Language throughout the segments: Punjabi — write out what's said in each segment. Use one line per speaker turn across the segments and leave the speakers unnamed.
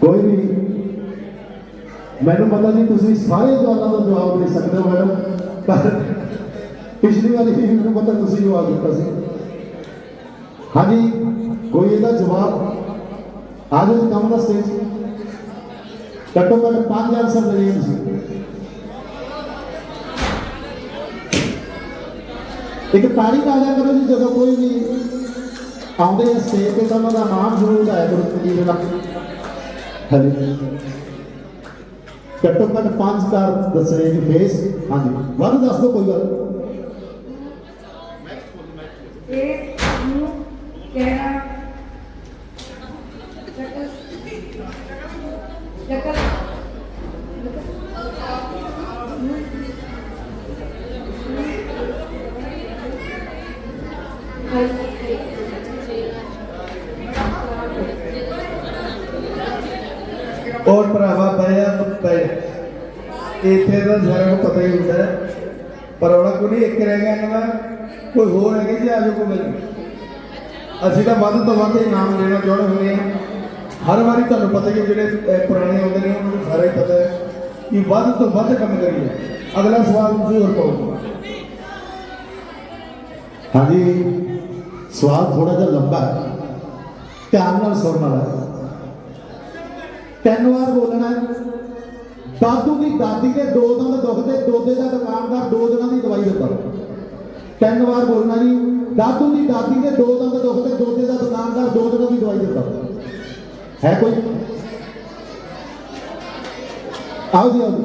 ਕੋਈ ਵੀ ਮੈਨੂੰ ਪਤਾ ਨਹੀਂ ਤੁਸੀਂ ਸਾਰੇ ਸਵਾਲਾਂ ਦਾ ਜਵਾਬ ਦੇ ਸਕਦੇ ਹੋ, ਮੈਡਮ। ਪਰ ਪਿਛਲੀ ਵਾਰੀ ਵੀ ਮੈਨੂੰ ਪਤਾ ਤੁਸੀਂ ਜਵਾਬ ਦਿੱਤਾ ਸੀ। ਹਾਂਜੀ, ਕੋਈ ਇਹਦਾ ਜਵਾਬ? ਆਜੋ ਜੀ, ਕੰਮ ਦਾ ਸਟੇਜ ਘੱਟੋ ਘੱਟ ਪੰਜ ਆਨਸਰ ਦੇਣੇ ਤੁਸੀਂ। ਇੱਕ ਤਾਰੀਖ ਆ ਜਾ ਕਰੋ ਜੀ, ਜਦੋਂ ਕੋਈ ਵੀ ਆਉਂਦੇ ਸਟੇਜ ਤੇ ਤਾਂ ਉਹਨਾਂ ਦਾ ਨਾਮ ਜ਼ਰੂਰ ਆਇਆ ਕਰੋ ਜੀ ਦਾ ਘੱਟੋ ਘੱਟ ਪੰਜ ਕਾਰ ਦੱਸਣੇ ਜੀ ਫੇਸ ਹਾਂਜੀ। ਵੱਧ ਦੱਸ ਦਿਓ ਕੋਈ ਗੱਲ।
ਇਹ ਨੂੰ ਕਿਹੜਾ ਜਕਲ ਜਕਲ
ਔਰ ਭਰਾਵਾ ਪਿਆ ਪਏ ਇੱਥੇ ਤਾਂ ਸਾਰਿਆਂ ਨੂੰ ਪਤਾ ਹੀ ਹੁੰਦਾ ਪਰ ਉਹਨਾਂ ਕੋਈ ਨਹੀਂ, ਇੱਕ ਰਹਿ ਗਿਆ ਇਹਨਾਂ ਕੋਈ ਹੋਰ ਹੈਗੇ ਜੀ ਆਜੋ ਕੋਈ ਮਿਲ ਅਸੀਂ ਤਾਂ ਵੱਧ ਤੋਂ ਵੱਧ ਇਨਾਮ ਦੇਣਾ ਚਾਹੁੰਦੇ ਹੁੰਦੇ ਹਾਂ। ਹਰ ਵਾਰੀ ਤੁਹਾਨੂੰ ਪਤਾ ਹੀ ਜਿਹੜੇ ਪੁਰਾਣੇ ਆਉਂਦੇ ਨੇ, ਉਹਨਾਂ ਨੂੰ ਸਾਰਾ ਹੀ ਪਤਾ ਹੈ ਕਿ ਵੱਧ ਤੋਂ ਵੱਧ ਕੰਮ ਕਰੀਏ। ਅਗਲਾ ਸਵਾਲ ਤੁਸੀਂ ਹੋਰ ਪਾਓ।
ਹਾਂਜੀ, ਸਵਾਲ ਥੋੜਾ ਜਿਹਾ ਲੰਬਾ ਹੈ। ਧਿਆਨ ਨਾਲ ਸੁਣਨ ਵਾਲਾ ਹੈ। ਤਿੰਨ ਵਾਰ ਬੋਲਣਾ ਹੈ। ਦਾਦੂ ਦੀ ਦਾਦੀ ਦੇ ਦੋ ਦੰਦ ਦੁਖਦੇ ਦੋਦੇ ਦਾ ਦੁਕਾਨਦਾਰ ਦੋ ਦਿਨਾਂ ਦੀ ਦਵਾਈ ਦਿੰਦਾ ਤਿੰਨ ਵਾਰ ਬੋਲਣਾ ਜੀ। ਦਾਦੂ ਦੀ ਦਾਦੀ ਦੇ ਦੋ ਦੰਦ ਦੁਖਦੇ ਦੋਦੇ ਦਾ ਦੁਕਾਨਦਾਰ ਦੋ ਦਿਨਾਂ ਦੀ ਦਵਾਈ ਦਿੰਦਾ ਹੈ ਕੋਈ? ਆਓ ਜੀ, ਆਓ ਜੀ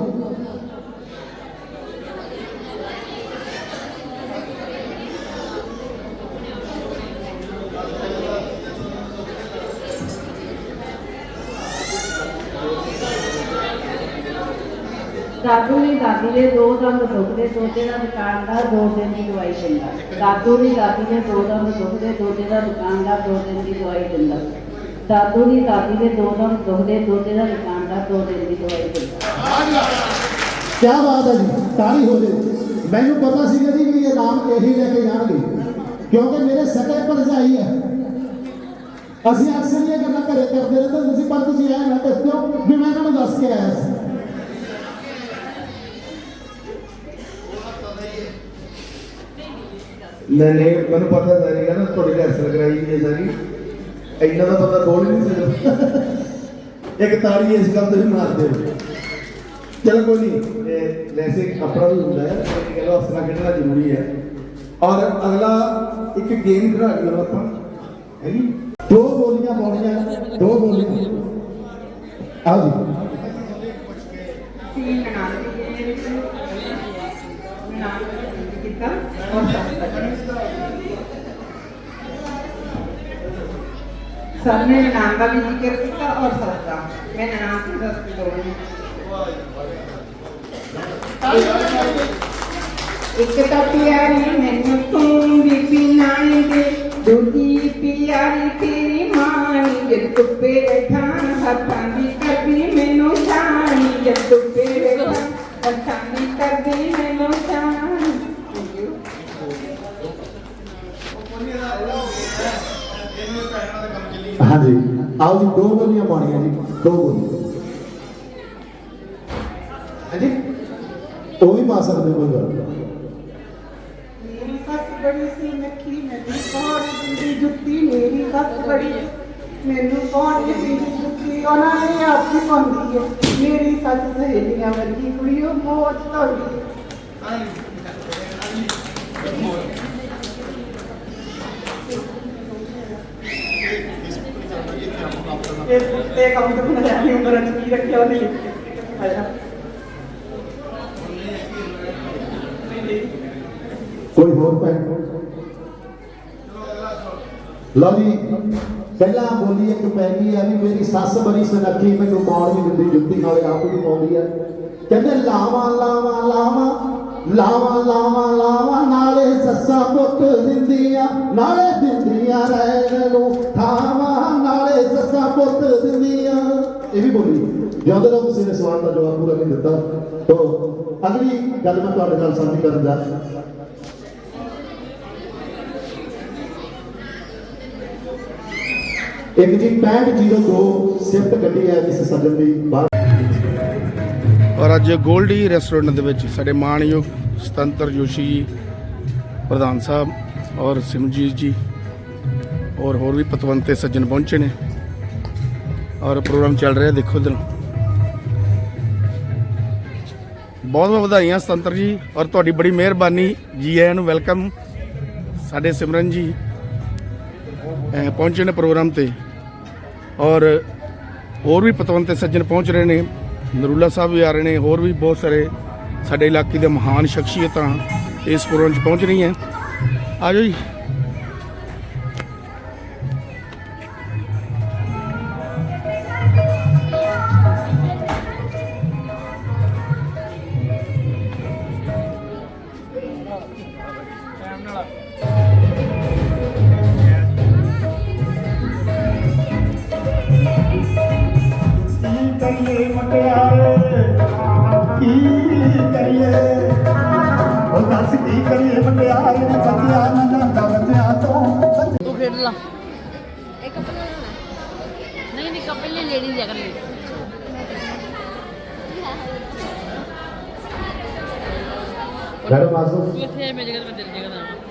ਦਾਦੂ ਦੀ ਦਾਦੀ ਦੇ ਦੋ ਦੰਦ ਦੁਖਦੇ ਦੋਤੇ ਦਾ ਦੁਕਾਨਦਾਰ ਦੋ ਦਿਨ ਦੀ ਦਵਾਈ ਦਿੰਦਾ। ਦਾਦੂ ਦੀ ਦਾਦੀ ਦੇ ਦੋ ਦੰਦ ਦੁਖਦੇ ਦੋਤੇ ਦਾ ਦੁਕਾਨਦਾਰ ਦੋ ਦਿਨ ਦੀ ਦਵਾਈ ਦਿੰਦਾ। ਦਾਦੂ ਦੀ ਦਾਦੀ ਦੇ ਦੋ ਦੰਦ ਦੁਖਦੇ ਦੋਤੇ ਦਾ ਦੁਕਾਨਦਾਰ ਦੋ ਦਿਨ ਦੀ ਦਵਾਈ ਦਿੰਦਾ।
ਕੀ ਬਾਤ ਹੈ ਜੀ ਤਾੜੀ ਹੋ ਜੇ। ਮੈਨੂੰ ਪਤਾ ਸੀ ਕਿ ਇਹ ਨਾਮ ਇਹੀ ਲੈ ਕੇ ਜਾਣਗੇ, ਕਿਉਂਕਿ ਮੇਰੇ ਸਕੇ ਭਰਜਾਈ ਹੈ। ਅਸੀਂ ਅਕਸਰ ਇਹ ਗੱਲਾਂ ਘਰੇ ਕਰਦੇ ਰਹਿੰਦੇ ਸੀ ਪਰ ਤੁਸੀਂ ਇਹ ਨਾ ਦੱਸਿਓ ਵੀ ਮੈਂ ਇਹਨਾਂ ਦੱਸ ਕੇ ਆਇਆ ਸੀ।
ਨਹੀਂ ਨਹੀਂ ਮੈਨੂੰ ਪਤਾ ਸਾਰੀ ਗੱਲ ਤੁਹਾਡੀ ਰਿਹਰਸਲ ਕਰਾਈ ਹੈ ਸਾਰੀ। ਇੰਨਾ ਤਾਂ ਪਤਾ ਬੋਲ ਨਹੀਂ ਸਕਦਾ। ਇੱਕ ਤਾੜੀ ਇਸ ਗੱਲ ਤੇ ਵੀ ਮਾਰਦੇ ਹੋ ਚਲੋ ਕੋਈ ਨਹੀਂ ਵੈਸੇ ਆਪਣਾ ਵੀ ਹੁੰਦਾ ਹੈ ਇਹ ਗੱਲ ਹੱਸਣਾ ਖੇਡਣਾ ਜ਼ਰੂਰੀ ਹੈ। ਔਰ ਅਗਲਾ ਇੱਕ ਗੇਮ ਖਿਡਾ ਲਿਓ ਆਪਾਂ। ਹੈ ਜੀ?
ਦੋ ਬੋਲੀਆਂ ਪਾਉਣੀਆਂ, ਦੋ ਬੋਲੀਆਂ। ਆਓ ਜੀ।
ਸਭ ਨੇ ਨਾਮ ਦਾ ਵੀ ਜ਼ਿਕਰ ਕੀਤਾ ਔਰ ਸਦਕਾ ਮੈਂ ਨਾਮ ਦੀ ਦਸਤੀ ਦੋਣੀ ਇੱਕ ਤਾਂ ਪਿਆਰੀ ਮੈਨੂੰ ਤੂੰ ਵੀ ਪਿਨਾਣੀ ਦੇ ਦੂਜੀ ਪਿਆਰੀ ਤੇਰੀ ਮਾਂ ਨੇ ਤੁਪੇ
ਹਾਂਜੀ। ਆਓ ਜੀ ਦੋ ਬੋਲੀਆਂ ਪਾਉਣੀਆਂ ਜੀ। ਦੋ ਬੋਲੀਆਂ। ਹਾਂਜੀ। ਉਹ ਵੀ ਪਾ ਸਕਦੇ ਕੋਈ ਗੱਲ
ਮੇਰੀ ਸੱਸ ਬੜੀ ਸੀ ਨੱਖੀ ਮੈਨੂੰ ਕੌਣ ਦਿੰਦੀ ਜੁੱਤੀ ਮੇਰੀ ਸੱਸ ਬੜੀ। ਮੈਨੂੰ ਕੌਣ ਦਿੰਦੀ ਜੁੱਤੀ, ਉਹਨਾਂ ਨੇ ਆਪ ਹੀ ਪਾਉਂਦੀ ਹੈ। ਮੇਰੀ ਸੱਸ ਸਹੇਲੀਆਂ ਵਰਗੀ ਕੁੜੀ, ਉਹ ਮੋਜ ਤੋੜੀ ਇਹ ਤੇ ਕੰਮ ਤੋਂ ਬਣਾਇਆ ਨਹੀਂ ਉਮਰ ਚ ਕੀ ਰੱਖਿਆ ਉਹਨੇ ਲਿਖ ਕੇ ਆਇਆ
ਕੋਈ ਹੋਰ ਪੈਨ ਲਓ ਜੀ ਪਹਿਲਾਂ ਬੋਲੀ ਇੱਕ ਪੈ ਗਈ ਆ ਵੀ ਮੇਰੀ ਸੱਸ ਬੜੀ ਸੁਨੱਖੀ ਮੈਨੂੰ ਪਾਉਣ ਨਹੀਂ ਦਿੰਦੀ ਜੁੱਤੀ ਨਾਲੇ ਆਪ ਵੀ ਪਾਉਂਦੀ ਆ ਕਹਿੰਦੇ ਲਾਵਾਂ ਲਾਵਾਂ ਲਾਵਾਂ ਲਾਵਾਂ ਲਾਵਾਂ ਲਾਵਾਂ ਨਾਲੇ ਸੱਸਾਂ ਪੁੱਤ ਦਿੰਦੀਆਂ ਨਾਲੇ ਦਿੰਦੀਆਂ ਰਹਿਣ ਨੂੰ ਥਾਵਾਂ ਨਾਲੇ ਸੱਸਾਂ ਦਿੰਦੀਆਂ ਇਹ ਵੀ ਬੋਲੀ। ਜਦੋਂ ਤੱਕ ਕਿਸੇ ਨੇ ਸਵਾਲ ਦਾ ਜਵਾਬ ਪੂਰਾ ਨਹੀਂ ਦਿੱਤਾ। ਤਾਂ, ਅਗਲੀ ਗੱਲ ਮੈਂ ਤੁਹਾਡੇ ਨਾਲ ਸਾਂਝੀ ਕਰਨ ਜਾ
ਇੱਕ ਜੀ 6502 ਸਿਫਟ ਗੱਡੀ ਹੈ ਜਿਸ ਸੱਜਣ ਦੀ। ਬਾਹਰ
ਔਰ ਅੱਜ ਗੋਲਡੀ ਰੈਸਟੋਰੈਂਟ ਦੇ ਵਿੱਚ ਸਾਡੇ ਮਾਣਯੋਗ ਸੁਤੰਤਰ ਜੋਸ਼ੀ ਜੀ, ਪ੍ਰਧਾਨ ਸਾਹਿਬ ਔਰ ਸਿਮਰਜੀਤ ਜੀ ਔਰ ਹੋਰ ਵੀ ਪਤਵੰਤੇ ਸੱਜਣ ਪਹੁੰਚੇ ਨੇ। ਔਰ ਪ੍ਰੋਗਰਾਮ ਚੱਲ ਰਿਹਾ ਦੇਖੋ ਇਧਰ। ਬਹੁਤ ਬਹੁਤ ਵਧਾਈਆਂ ਸੁਤੰਤਰ ਜੀ, ਔਰ ਤੁਹਾਡੀ ਬੜੀ ਮਿਹਰਬਾਨੀ। ਜੀ ਆਇਆਂ ਨੂੰ ਵੈਲਕਮ ਸਾਡੇ ਸਿਮਰਨ ਜੀ ਪਹੁੰਚੇ ਨੇ ਪ੍ਰੋਗਰਾਮ ਤੇ। ਔਰ ਹੋਰ ਵੀ ਪਤਵੰਤੇ ਸੱਜਣ ਪਹੁੰਚ ਰਹੇ ਨੇ। ਨਰੂਲਾ ਸਾਹਿਬ ਵੀ ਆ ਰਹੇ ਨੇ, ਹੋਰ ਵੀ ਬਹੁਤ ਸਾਰੇ ਸਾਡੇ ਇਲਾਕੇ ਦੇ ਮਹਾਨ ਸ਼ਖਸੀਅਤਾਂ ਇਸ ਪ੍ਰੋਗਰਾਮ 'ਚ ਪਹੁੰਚ ਰਹੀਆਂ। ਆ ਜਾਓ ਜੀ।
ਕਰੀਏ ਮਟਿਆਰੇ। ਕੀ ਕਰੀਏ? ਉਹ ਦੱਸ ਕੀ ਕਰੀਏ ਮਟਿਆਰੇ ਬੱਚਿਆ ਨਾ ਜਾਂਦਾ ਬੱਚਿਆ ਤੋਂ।
ਤੂੰ ਖੇਡ ਲਾ। ਇਹ ਕਪਲ ਨਹੀਂ ਨਹੀਂ ਕਪਲ ਨਹੀਂ ਲੇਡੀਜ਼ ਹੈ ਕਰ
ਮੈਡਮ ਆਸੋ
ਇੱਥੇ ਤੇਰੀ ਜਗ੍ਹਾ ਤੇ ਆਵਾਂ